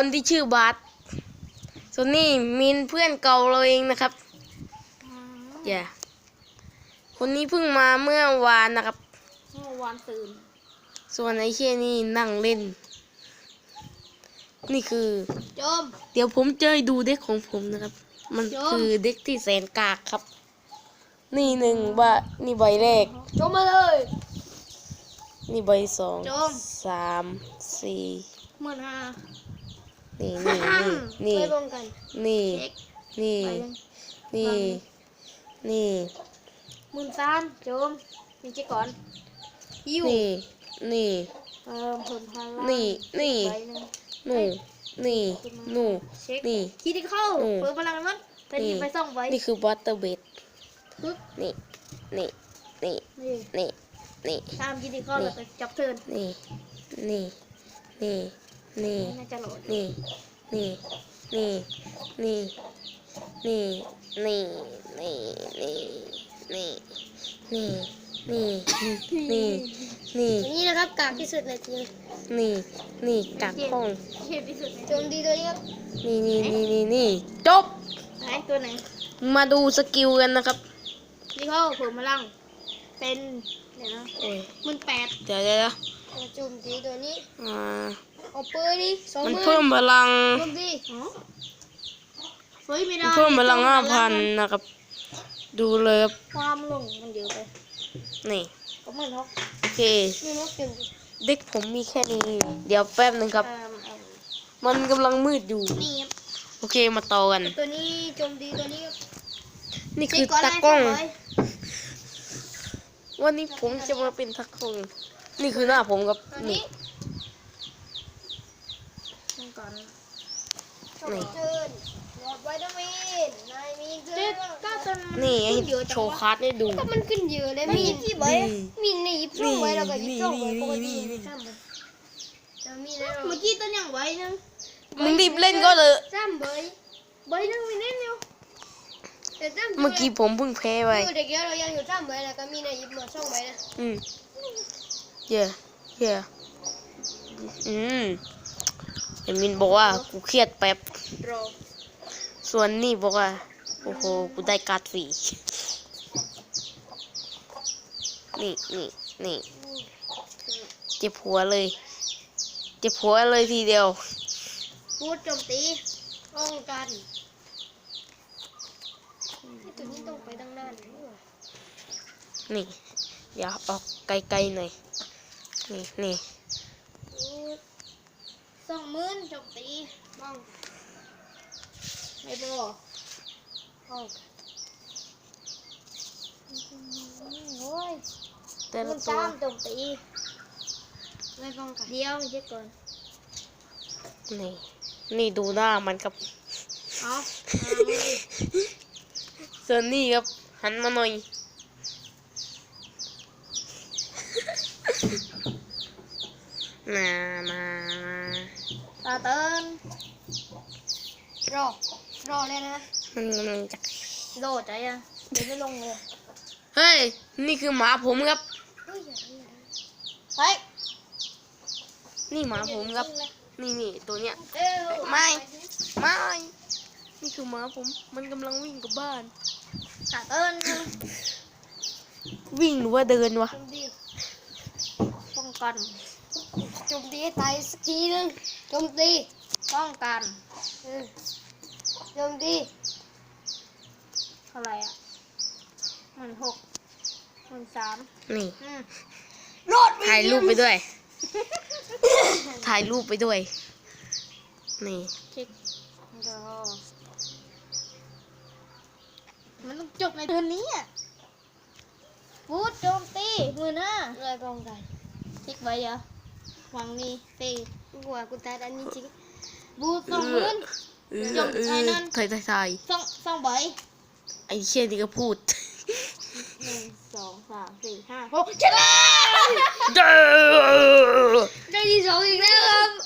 คนที่ชื่อบาสส่วนนี้มินเพื่อนเก่าเราเองนะครับอย่าคนนี้เพิ่งมาเมื่อวานนะครับ เมื่อวานตื่น ส่วนไอ้เชี่ยนี่นั่งเล่น นี่คือจมเดี๋ยวผมจะให้ดูเด็กของผมนะครับ มันโยมคือเด็กที่แสนกากครับ นี่หนึ่งบานี่ใบแรกจมมาเลย นี่ใบสองโยมสามสี่หมื่นห้า นี่นี่ นี่ไม่นี่ นี่ นี่ นี่มืนสามจมมีเช็คก่อนยิ้วนี่ นี่เออผลพลังนี่ นี่หนึ่งนู่นี่นู่เช็คนี่คิดที่เข้าเปิดพลังมันต่นี่นี่ไปส่องไว้ นี่คือบัตเตอร์เบดนี่ นี่ นี่ นี่ นี่ตามคิดที่เข้าแล้วไปจับเทิร์นนี่ นี่ นี่ นี่ น่าจะโหลดนี่ นี่ นี่ นี่ นี่ นี่ นี่ นี่ นี่ นี่ นี่ นี่ นี่ นี่นะครับกากที่สุดในทีมนี่ นี่กักห้องเทพที่สุดโจมดีตัวนี้ครับนี่นี่นี่นี่นี่จบ ไหนตัวไหนมาดูสกิลกันนะครับ นี่เขาเพิ่มพลัง เป็น เดี๋ยวนะโอ้ยมันแปดเดี๋ยวเดี๋ยวเดี๋ยวโจมตีตัวนี้ อ่า เอาปืนนี่สองมันหมื่นเพิ่มพลังโจมตีเฮ้ยไม่มันได้เพิ่มพลังห้าพันนะครับ ดูเลยครับความลงมันเยอะไปนี่ก็ไม่นกโอเคไม่นกเต็มเด็กผมมีแค่นี้ เดี๋ยวแป๊บหนึ่งครับเอิ่มเอิ่มมันกำลังมืดอยู่นี่ครับโอเคมาต่อกัน ตัวนี้โจมตีตัวนี้ครับนี่คือเช็ตากล้องได้สร้ยวันนี้ผมจะมาเป็นตากล้อง นี่คือหน้าผมครับตัวนี่นี้นั่ง ก่อนนี่เชิญหลอดไวตามินนายมีเกินก็จนนี่ไอ้ขึ้เยอะโชจังว์วะคาร์ดให้ดู ก็มันขึ้นเยอะเลยมีที่ใบนี่มีในยิบช่องไว้แล้วก็ยิบช่องไว้นี่ปกตินี่นี่ซ้ำไปจะมีแล้วเมื่อกี้ต้นยังไว้นึงมึงรีบเล่นก็เลยซ้ำใบใบนึงมีเล่นอยู่แต่ซ้ำเมื่อกี้ผมเพิ่งแพ้ไปอยู่เด็กเยอะเรายังอยู่ซ้ำใบแล้วก็มีในยิบมาช่องไว้นะอืมเย่เย่อืม เห็นมินบอกว่ากูเครียดแป๊บ รอส่วนนี่บอกว่า โอ้โห กูได้การ์ดฟรี นี่นี่นี่เจ็บหัวเลย เจ็บหัวเลยทีเดียว พูดโจมตีป้องกันตัวนี้ต้องไปตั้งนานนี่ อย่าออกไกลๆหน่อย นี่นี่ สองหมื่นโจมตีบ้องไม่พอป้องโอ้ยแต่มัละนตัวตามโจมตีไม่ป้องกันเดี๋ยวเช็คก่อนนี่ นี่ดูหน้ามันครับเอาส่วนนี่ครับ หันมาหน่อยมามามา ตาเติ้นรอรอเลยนะมันกำลังจะโดดใจอะเดี๋ยวไม่ลงเลยเฮ้ย นี่คือหมาผมครับ เฮ้ยอย่าทำอย่างนั้นเฮ้ยนี่หมาผมครับ นี่นี่ตัวเนี้ย เอ้ยไม่ ไม่ นี่คือหมาผม มันกำลังวิ่งกลับบ้าน ตาเติ้นวิ่งหรือว่าเดินวะโจมตีป้องกันโจมตีให้ตายสักทีนึง โจมตีป้องกันเออโจมตีเท่าไหร่อะหมื่นหกหมื่นสามนี่อืมถ่ายรูปไปด้วย ถ่ายรูปไปด้วย นี่เช็ครอมันต้องจบในเดือนนี้อะพูดโจมตีหมื่นห้าเลยป้องกันทิกไว้เหรอห วังนี่เตะกลัวกูตายอันนี้จริงบูทสองหมื่นเออจบเอไอ้อนั่นถ่ายถ่ายถ่ายสองสองใบไอ้เชี่ยนี่ก็พูดหนึ่งสองสามสี่ห้าหกชนะเด้อได้ที่สองอีกแล้วครับ